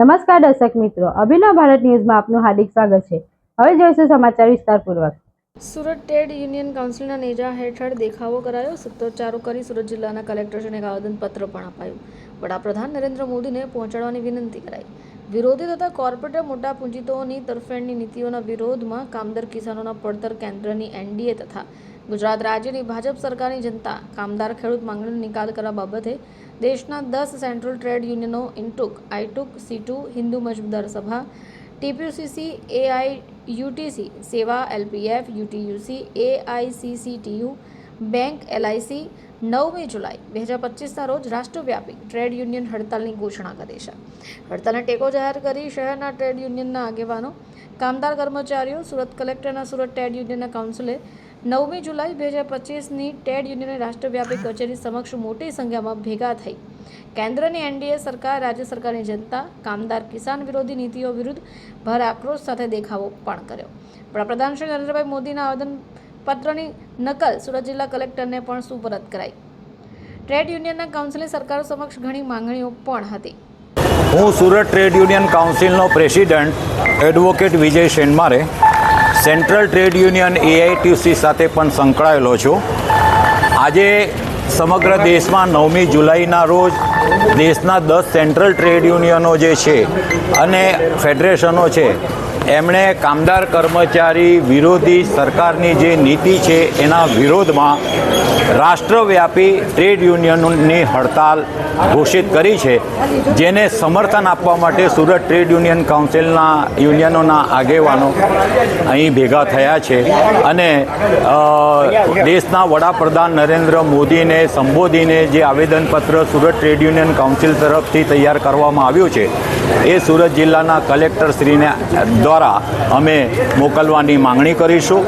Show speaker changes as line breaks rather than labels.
નમસ્કાર દર્શક મિત્રો, અભિનવ ભારત ન્યૂઝમાં આપનું હાર્દિક સ્વાગત છે. હવે જોઈશું સમાચાર વિસ્તારપૂર્વક.
સુરત ટ્રેડ યુનિયન કાઉન્સિલના નેજા હેઠળ દેખાવો કરાયો. સૂત્રોચ્ચારો કરી સુરત જિલ્લાના કલેક્ટરશ્રીને એક આવેદનપત્ર પણ અપાયું. વડાપ્રધાન નરેન્દ્ર મોદીને પહોંચાડવાની વિનંતી કરાઈ. વિરોધી તથા કોર્પોરેટ મોટા પૂંજીતોની તરફેણની નીતિઓના વિરોધમાં કામદાર કિસાનોના પડતર કેન્દ્રની એનડીએ તથા ગુજરાત રાજ્યની ભાજપ સરકારની જનતા કામદાર ખેડૂત માંગણીનો નિકાલ કરવા બાબતે દેશના દસ સેન્ટ્રલ ટ્રેડ યુનિયનો INTUC AITUC CITU Hindu Mazdoor Sabha, TPUCC, AI UTC, સેવા એલપીએફ, યુટીયુસી, એઆઈસીસીટીયુ, બેંક એલઆઈસી, નવમી જુલાઈ, બે હજાર પચીસના રોજ રાષ્ટ્રવ્યાપી ટ્રેડ યુનિયન હડતાલની ઘોષણા કરી છે. હડતાલને ટેકો જાહેર કરી શહેરના ટ્રેડ યુનિયનના આગેવાનો, કામદાર કર્મચારીઓ, સુરત કલેક્ટરના સુરત ટ્રેડ યુનિયનના કાઉન્સિલે નવમી જુલાઈ બે હજાર પચીસની ટ્રેડ યુનિયન રાષ્ટ્રવ્યાપી કચેરી સમક્ષ મોટી સંખ્યામાં ભેગા થઈ. કેન્દ્રની એનડીએ સરકાર, રાજ્ય સરકારની જનતા, કામદાર કિસાન વિરોધી નીતિઓ વિરુદ્ધ ભારે આક્રોશ સાથે દેખાવો પણ કર્યો. વડાપ્રધાન શ્રી નરેન્દ્રભાઈ મોદીના આવેદન પત્રની નકલ સુરત જિલ્લા કલેક્ટરને પણ સુપરત કરાઈ. ટ્રેડ યુનિયનના કાઉન્સિલની સરકાર સમક્ષ ઘણી માંગણીઓ પણ હતી.
હું Surat trade union કાઉન્સિલનો president advocate Vijay Shenmare central trade union AITC સાથે પણ સંકળાયેલો છું. આજે સમગ્ર દેશમાં નવમી જુલાઈના રોજ દેશના દસ સેન્ટ્રલ ટ્રેડ યુનિયનો જે છે અને ફેડરેશનો છે એમણે કામદાર કર્મચારી વિરોધી સરકારની જે નીતિ છે, એના વિરોધમાં રાષ્ટ્રવ્યાપી ટ્રેડ યુનિયનની હડતાલ ઘોષિત કરી છે, જેને સમર્થન આપવા માટે સુરત ટ્રેડ યુનિયન કાઉન્સિલના યુનિયનોના આગેવાનો અહીં ભેગા થયા છે. અને દેશના વડાપ્રધાન નરેન્દ્ર મોદીને સંબોધીને જે આવેદનપત્ર સુરત ટ્રેડ યુનિયન કાઉન્સિલ તરફથી તૈયાર કરવામાં આવ્યું છે, એ સુરત જિલ્લાના કલેક્ટરશ્રીને દ્વારા અમે મોકલવાની માંગણી કરીશું.